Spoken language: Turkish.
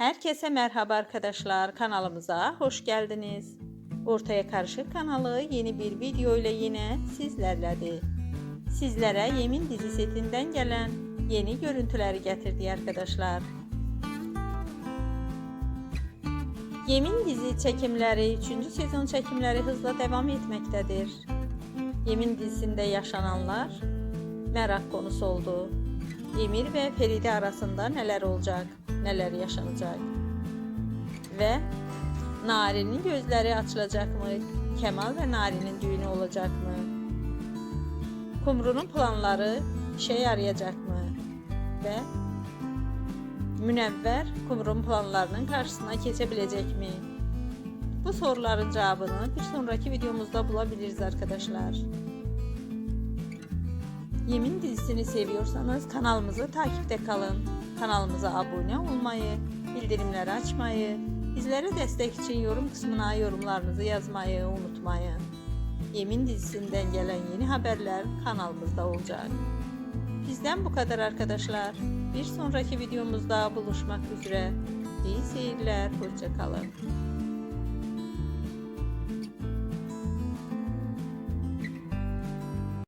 Herkese merhaba arkadaşlar. Kanalımıza hoş geldiniz. Ortaya Karışık kanalı yeni bir video ile yine sizlerledir. Sizlere Yemin dizi setinden gelen yeni görüntüleri getirdi arkadaşlar. Yemin dizi çekimleri 3. sezon çekimleri hızla devam etmektedir. Yemin dizisinde yaşananlar merak konusu oldu. Emir ve Feride arasında neler olacak, neler yaşanacak? Ve Nari'nin gözleri açılacak mı? Kemal ve Nari'nin düğünü olacak mı? Kumru'nun planları işe yarayacak mı? Ve Münevver Kumru'nun planlarının karşısına geçebilecek mi? Bu soruların cevabını bir sonraki videomuzda bulabiliriz arkadaşlar. Yemin dizisini seviyorsanız kanalımızı takipte kalın. Kanalımıza abone olmayı, bildirimleri açmayı, bizlere destek için yorum kısmına yorumlarınızı yazmayı unutmayın. Yemin dizisinden gelen yeni haberler kanalımızda olacak. Bizden bu kadar arkadaşlar. Bir sonraki videomuzda buluşmak üzere. İyi seyirler, hoşça kalın.